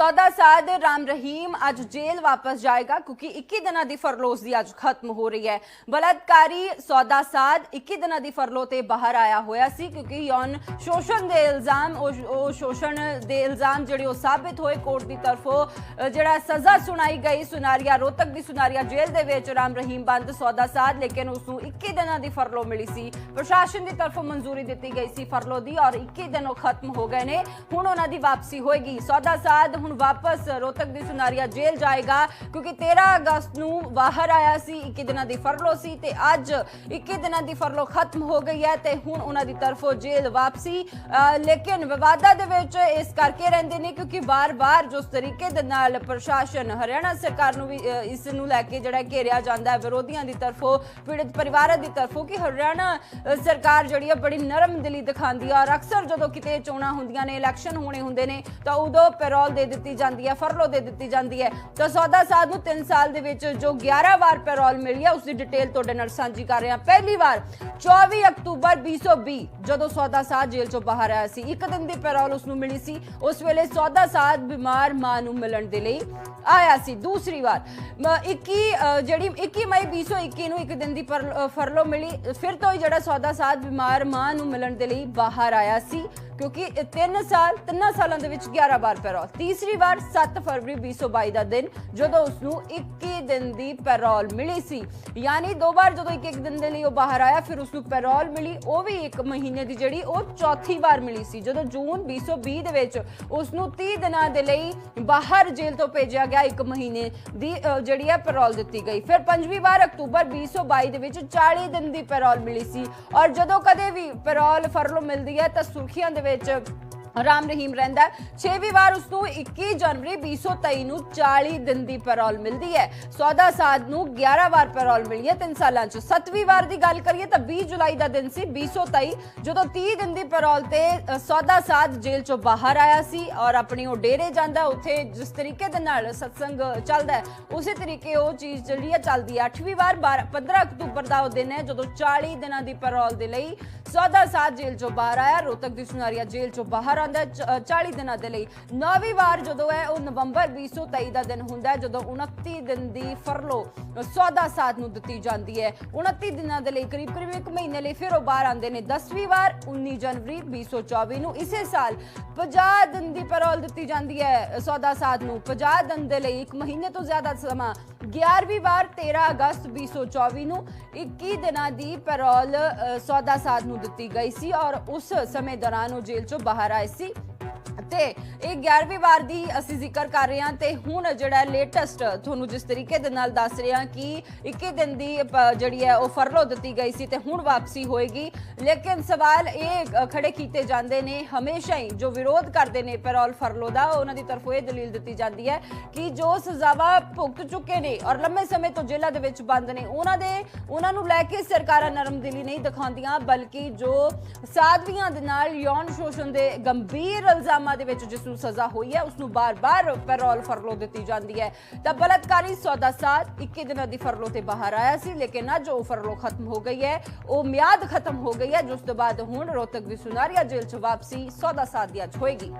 ਸੌਦਾ ਸਾਧ ਰਾਮ ਰਹੀਮ ਅੱਜ ਜੇਲ੍ਹ ਵਾਪਸ ਜਾਏਗਾ ਕਿਉਂਕਿ 21 ਦਿਨਾਂ ਦੀ ਫਰਲੋਸ ਦੀ ਅੱਜ ਖਤਮ ਹੋ ਰਹੀ ਹੈ। ਬਲਾਤਕਾਰੀ ਸੌਦਾ ਸਾਧ 21 ਦਿਨਾਂ ਦੀ ਫਰਲੋ ਤੇ ਬਾਹਰ ਆਇਆ ਹੋਇਆ ਸੀ ਕਿਉਂਕਿ ਯੌਨ ਸ਼ੋਸ਼ਣ ਦੇ ਇਲਜ਼ਾਮ, ਉਹ ਸ਼ੋਸ਼ਣ ਦੇ ਇਲਜ਼ਾਮ ਜਿਹੜੇ ਉਹ ਸਾਬਿਤ ਹੋਏ ਕੋਰਟ ਦੀ ਤਰਫੋਂ ਜਿਹੜਾ ਸਜ਼ਾ ਸੁਣਾਈ ਗਈ ਸੁਨਾਰੀਆ ਰੋਹਤਕ ਦੀ ਸੁਨਾਰੀਆ ਜੇਲ੍ਹ ਦੇ ਵਿੱਚ ਰਾਮ ਰਹੀਮ ਬੰਦ ਸੌਦਾ ਸਾਧ, ਲੇਕਿਨ ਉਸ ਨੂੰ 21 ਦਿਨਾਂ ਦੀ ਫਰਲੋ ਮਿਲੀ ਸੀ। ਪ੍ਰਸ਼ਾਸਨ ਦੀ ਤਰਫੋਂ ਮਨਜ਼ੂਰੀ ਦਿੱਤੀ ਗਈ ਸੀ ਫਰਲੋ ਦੀ ਔਰ 21 ਦਿਨ ਉਹ ਖਤਮ ਹੋ ਗਏ ਨੇ। ਹੁਣ ਉਹਨਾਂ ਦੀ ਵਾਪਸੀ ਹੋਏਗੀ। ਸੌਦਾ ਸਾਧ ਹੁਣ ਵਾਪਸ ਰੋਹਤਕ ਦੀ ਸੁਨਾਰੀਆ ਜੇਲ੍ਹ ਜਾਏਗਾ ਕਿਉਂਕਿ 13 ਅਗਸਤ ਨੂੰ ਬਾਹਰ ਆਇਆ ਸੀ 21 ਦਿਨਾਂ ਦੀ ਫਰਲੋ ਸੀ ਤੇ ਅੱਜ 21 ਦਿਨਾਂ ਦੀ ਫਰਲੋ ਖਤਮ ਹੋ ਗਈ ਹੈ ਤੇ ਹੁਣ ਉਹਨਾਂ ਦੀ ਤਰਫੋਂ ਜੇਲ੍ਹ ਵਾਪਸੀ। ਲੇਕਿਨ ਵਿਵਾਦਾਂ ਦੇ ਵਿੱਚ ਇਸ ਕਰਕੇ ਰਹਿੰਦੇ ਨੇ ਕਿਉਂਕਿ ਵਾਰ-ਵਾਰ ਜਿਸ ਤਰੀਕੇ ਦੇ ਨਾਲ ਪ੍ਰਸ਼ਾਸਨ ਹਰਿਆਣਾ ਸਰਕਾਰ ਨੂੰ ਵੀ ਇਸ ਨੂੰ ਲੈ ਕੇ ਜਿਹੜਾ ਘੇਰਿਆ ਜਾਂਦਾ ਹੈ, ਵਿਰੋਧੀਆਂ ਦੀ ਤਰਫੋਂ, ਪੀੜਤ ਪਰਿਵਾਰਾਂ ਦੀ ਤਰਫੋਂ ਕਿ ਹਰਿਆਣਾ ਸਰਕਾਰ ਜਿਹੜੀ ਹੈ ਬੜੀ ਨਰਮ ਦਿਲੀ ਦਿਖਾਉਂਦੀ ਹੈ ਔਰ ਅਕਸਰ ਜਦੋਂ ਕਿਤੇ ਚੋਣਾਂ ਹੁੰਦੀਆਂ ਨੇ, ਇਲੈਕਸ਼ਨ ਹੋਣੇ ਹੁੰਦੇ ਨੇ, ਤਾਂ ਉਦੋਂ ਪੈਰੋਲ ਦੇ ਦਿੱਤੀ ਜਾਂਦੀ ਹੈ, ਫਰਲੋ ਦੇ ਦਿੱਤੀ ਜਾਂਦੀ ਹੈ। ਤਾਂ ਸੌਦਾ ਸਾਧ ਨੂੰ 3 ਸਾਲ ਦੇ ਵਿੱਚ ਜੋ 11 ਵਾਰ ਪੈਰੋਲ ਮਿਲੀ ਹੈ ਉਸ ਦੀ ਡਿਟੇਲ ਤੁਹਾਡੇ ਨਾਲ ਸਾਂਝੀ ਕਰ ਰਹੇ ਹਾਂ। ਪਹਿਲੀ ਵਾਰ 24 ਅਕਤੂਬਰ 2020 ਜਦੋਂ ਸੌਦਾ ਸਾਧ ਜੇਲ੍ਹ ਚੋਂ ਬਾਹਰ ਆਇਆ ਸੀ, ਇੱਕ ਦਿਨ ਦੀ ਪੈਰੋਲ ਉਸ ਨੂੰ ਮਿਲੀ ਸੀ। ਉਸ ਵੇਲੇ ਸੌਦਾ ਸਾਧ ਬਿਮਾਰ ਮਾਂ ਨੂੰ ਮਿਲਣ ਦੇ ਲਈ ਆਇਆ ਸੀ। ਦੂਸਰੀ ਵਾਰ, ਮ- 21 ਜਿਹੜੀ 21 ਮਈ 2021 ਨੂੰ ਇੱਕ ਦਿਨ ਦੀ ਪਰ- ਫਰਲੋ ਮਿਲੀ, ਫਿਰ ਤੋਂ ਹੀ ਜਿਹੜਾ ਸੌਦਾ ਸਾਧ ਬਿਮਾਰ ਮਾਂ ਨੂੰ ਮਿਲਣ ਦੇ ਲਈ ਬਾਹਰ ਆਇਆ ਸੀ। ਕਿਉਂਕਿ 3 ਸਾਲ 3 ਸਾਲਾਂ ਦੇ ਵਿੱਚ 11 ਵਾਰ ਪੈਰੋਲ। ਤੀਸਰੀ ਵਾਰ 7 ਫਰਵਰੀ 2022 ਦਾ ਦਿਨ, ਜਦੋਂ ਉਸ ਨੂੰ 21 ਦਿਨ ਦੀ ਪੈਰੋਲ ਮਿਲੀ ਸੀ। ਯਾਨੀ ਦੋ ਵਾਰ ਜਦੋਂ ਇੱਕ ਇੱਕ ਦਿਨ ਦੇ ਲਈ ਉਹ ਬਾਹਰ ਆਇਆ, ਫਿਰ ਉਸ ਨੂੰ ਪੈਰੋਲ ਮਿਲੀ। ਉਹ ਵੀ ਇੱਕ ਮਹੀਨੇ ਦੀ ਜਿਹੜੀ ਉਹ ਚੌਥੀ ਵਾਰ ਮਿਲੀ ਸੀ, ਜਦੋਂ ਜੂਨ 2020 ਦੇ ਵਿੱਚ ਉਸ ਨੂੰ 30 ਦਿਨਾਂ ਦੇ ਲਈ ਬਾਹਰ ਜੇਲ੍ਹ ਤੋਂ ਭੇਜਿਆ ਗਿਆ ਇੱਕ ਮਹੀਨੇ ਦੀ ਜਿਹੜੀ ਹੈ ਪੈਰੋਲ ਦਿੱਤੀ ਗਈ। ਫਿਰ ਪੰਜਵੀਂ ਵਾਰ ਅਕਤੂਬਰ 2022 ਦੇ ਵਿੱਚ 40 ਦਿਨ ਦੀ ਪੈਰੋਲ ਮਿਲੀ ਸੀ। ਔਰ ਜਦੋਂ ਕਦੇ ਵੀ ਪੈਰੋਲ ਫਰਲੋ ਮਿਲਦੀ ਹੈ, ਤਾਂ ਸੁਰਖੀਆਂ ਦੇ ਵਿੱਚ ਰਾਮ ਰਹੀਮ ਰਹਿੰਦਾ ਛੇਵੀਂ ਵਾਰ ਉਸ ਨੂੰ 21 ਜਨਵਰੀ 2023 ਨੂੰ 40 ਦਿਨ ਦੀ ਪੈਰੋਲ ਮਿਲਦੀ ਹੈ। ਸੌਦਾ ਸਾਧ ਨੂੰ 11 ਵਾਰ ਪੈਰੋਲ ਮਿਲੀ ਹੈ। 3 ਸਾਲਾਂ ਚ ਸੱਤਵੀਂ ਵਾਰ ਦੀ ਗੱਲ ਕਰੀਏ ਤਾਂ 20 ਜੁਲਾਈ ਦਾ ਦਿਨ ਸੀ 2023 ਜਦੋਂ 30 ਦਿਨ ਦੀ ਪੈਰੋਲ ਤੇ ਸੌਦਾ ਸਾਧ ਜੇਲ੍ਹ ਚੋਂ ਬਾਹਰ ਆਇਆ ਸੀ ਔਰ ਆਪਣੀ ਉਹ ਡੇਰੇ ਜਾਂਦਾ, ਉੱਥੇ ਜਿਸ ਤਰੀਕੇ ਦੇ ਨਾਲ ਸਤਸੰਗ ਚੱਲਦਾ ਹੈ, ਉਸੇ ਤਰੀਕੇ ਉਹ ਚੀਜ਼ ਜਿਹੜੀ ਹੈ ਚੱਲਦੀ ਹੈ। 8ਵੀਂ ਵਾਰ 12 15 ਅਕਤੂਬਰ ਦਾ ਉਹ ਦਿਨ ਹੈ, ਜਦੋਂ 40 ਦਿਨਾਂ ਦੀ ਪੈਰੋਲ ਦੇ ਲਈ ਸੌਦਾ ਸਾਧ ਜੇਲ੍ਹ ਚੋਂ ਬਾਹਰ ਆਇਆ। ਰੋਹਤਕ ਦੀ ਸੁਨਾਰੀਆ ਜੇਲ੍ਹ ਚੋਂ ਬਾਹਰ ਆਂਦਾ 40 ਦਿਨਾਂ ਦੇ ਲਈ। ਨੌਵੀਂ ਵਾਰ ਜਦੋਂ ਹੈ, ਉਹ ਨਵੰਬਰ 2023 ਦਾ ਦਿਨ ਹੁੰਦਾ ਜਦੋਂ 29 ਦਿਨ ਦੀ ਫਰਲੋ ਸੌਦਾ ਸਾਧ ਨੂੰ ਦਿੱਤੀ ਜਾਂਦੀ ਹੈ। 29 ਦਿਨਾਂ ਦੇ ਲਈ, ਕਰੀਬ ਕਰੀਬ ਇੱਕ ਮਹੀਨੇ ਲਈ ਫਿਰ ਉਹ ਬਾਹਰ ਆਉਂਦੇ ਨੇ। 10ਵੀਂ ਵਾਰ 19 ਜਨਵਰੀ 2024 ਨੂੰ ਇਸੇ ਸਾਲ 50 ਦਿਨ ਦੀ ਪੈਰੋਲ ਦਿੱਤੀ ਜਾਂਦੀ ਹੈ ਸੌਦਾ ਸਾਧ ਨੂੰ। 50 ਦਿਨ ਦੇ ਲਈ ਇੱਕ ਮਹੀਨੇ ਤੋਂ ਜ਼ਿਆਦਾ ਸਮਾਂ 11ਵੀਂ ਵਾਰ 13 ਅਗਸਤ 2024 ਨੂੰ 21 ਦਿਨਾਂ ਦੀ ਪੈਰੋਲ ਸੌਦਾ ਸਾਧ ਨੂੰ ਦਿੱਤੀ ਗਈ ਸੀ ਔਰ ਉਸ ਸਮੇਂ ਦੌਰਾਨ ਉਹ ਜੇਲ੍ਹ ਚੋਂ ਬਾਹਰ ਆਏ ਸੀ। ਤੇ ਇਹ 11ਵੀਂ ਵਾਰ ਦੀ ਅਸੀਂ ਜ਼ਿਕਰ ਕਰ ਰਹੇ ਹਾਂ ਤੇ ਹੁਣ ਜਿਹੜਾ ਲੇਟੈਸਟ ਤੁਹਾਨੂੰ ਜਿਸ ਤਰੀਕੇ ਦੇ ਨਾਲ ਦੱਸ ਰਹੇ ਹਾਂ ਕਿ 21 ਦਿਨ ਦੀ ਜਿਹੜੀ ਹੈ ਉਹ ਫਰਲੋ ਦਿੱਤੀ ਗਈ ਸੀ ਤੇ ਹੁਣ ਵਾਪਸੀ ਹੋਏਗੀ। ਲੇਕਿਨ ਸਵਾਲ ਇਹ ਖੜੇ ਕੀਤੇ ਜਾਂਦੇ ਨੇ, ਹਮੇਸ਼ਾ ਹੀ ਜੋ ਵਿਰੋਧ ਕਰਦੇ ਨੇ ਪੈਰੋਲ ਫਰਲੋ ਦਾ, ਉਹਨਾਂ ਦੀ ਤਰਫੋਂ ਇਹ ਦਲੀਲ ਦਿੱਤੀ ਜਾਂਦੀ ਹੈ ਕਿ ਜੋ ਸਜ਼ਾਵਾਂ ਭੁਗਤ ਚੁੱਕੇ ਨੇ ਔਰ ਲੰਮੇ ਸਮੇਂ ਤੋਂ ਜੇਲ੍ਹਾਂ ਦੇ ਵਿੱਚ ਬੰਦ ਨੇ, ਉਹਨਾਂ ਦੇ, ਉਹਨਾਂ ਨੂੰ ਲੈ ਕੇ ਸਰਕਾਰਾਂ ਨਰਮ ਦਿਲੀ ਨਹੀਂ ਦਿਖਾਉਂਦੀਆਂ, ਬਲਕਿ ਜੋ ਸਾਧਵੀਆਂ ਦੇ ਨਾਲ ਯੌਨ ਸ਼ੋਸ਼ਣ ਦੇ ਗੰਭੀਰ ਇਲਜ਼ਾਮਾਂ ਦੇ ਵਿੱਚ ਜਿਸ ਨੂੰ ਸਜ਼ਾ ਹੋਈ ਹੈ, ਉਸ ਨੂੰ ਬਾਰ-ਬਾਰ ਪੈਰੋਲ ਫਰਲੋ ਦਿੱਤੀ ਜਾਂਦੀ ਹੈ। ਤਾਂ ਬਲਾਤਕਾਰੀ ਸੌਦਾ ਸਾਧ 21 ਦਿਨਾਂ ਦੀ ਫਰਲੋ ਤੇ ਬਾਹਰ ਆਇਆ ਸੀ, ਲੇਕਿਨ ਅੱਜ ਉਹ ਫਰਲੋ ਖਤਮ ਹੋ ਗਈ ਹੈ। ਉਹ ਮਿਆਦ ਖਤਮ ਹੋ ਗਈ ਹੈ, ਜਿਸ ਤੋਂ ਬਾਅਦ ਹੁਣ ਰੋਹਤਕ ਦੀ ਸੁਨਾਰੀਆ ਜੇਲ੍ਹ ਚ ਵਾਪਸੀ ਸੌਦਾ ਸਾਧ ਦੀ ਅੱਜ ਹੋਏਗੀ।